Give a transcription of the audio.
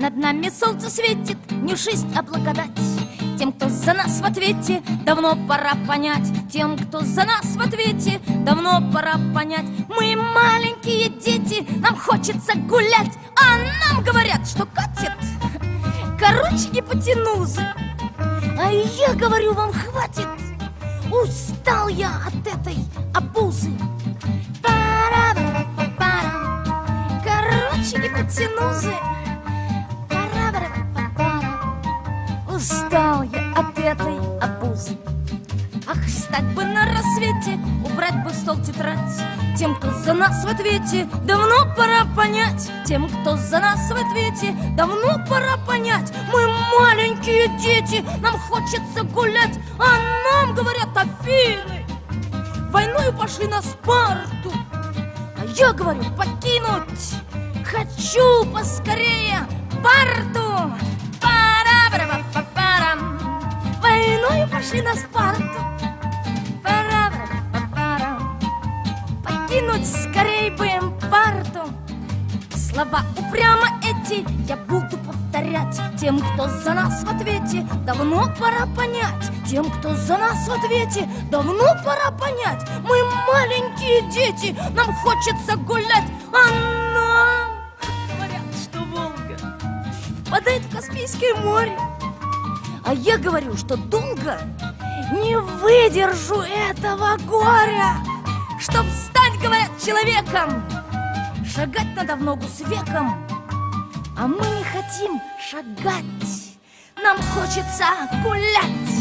Над нами солнце светит, не жизнь, а благодать. Тем, кто за нас в ответе, давно пора понять. Тем, кто за нас в ответе, давно пора понять. Мы маленькие дети, нам хочется гулять, а нам говорят, что катит. Короче, гипотенузы. А я говорю, вам хватит. Устал я от этой обузы. Пара-пара-пара. Короче, гипотенузы. Пара-пара-пара. Устал я от этой обузы. Ах, стать бы на рассвете, убрать бы стол тетрадь. Тем, кто за нас в ответе, давно пора понять. Тем, кто за нас в ответе, давно пора понять. Мы маленькие дети, нам хочется гулять, а нам говорят Афины. Войною пошли на Спарту, а я говорю покинуть. Хочу поскорее Спарту. Войною пошли на Спарту. Пара-пара-па-парам. Покинуть скорей бы им парту. Слова упрямо эти я буду повторять Тем, кто за нас в ответе, давно пора понять Тем, кто за нас в ответе, давно пора понять Мы маленькие дети, нам хочется гулять А нам говорят, что Волга впадает в Каспийское море А я говорю, что долго не выдержу этого горя. Чтоб стать, говорят, человеком Шагать надо в ногу с веком. А мы не хотим шагать Нам хочется гулять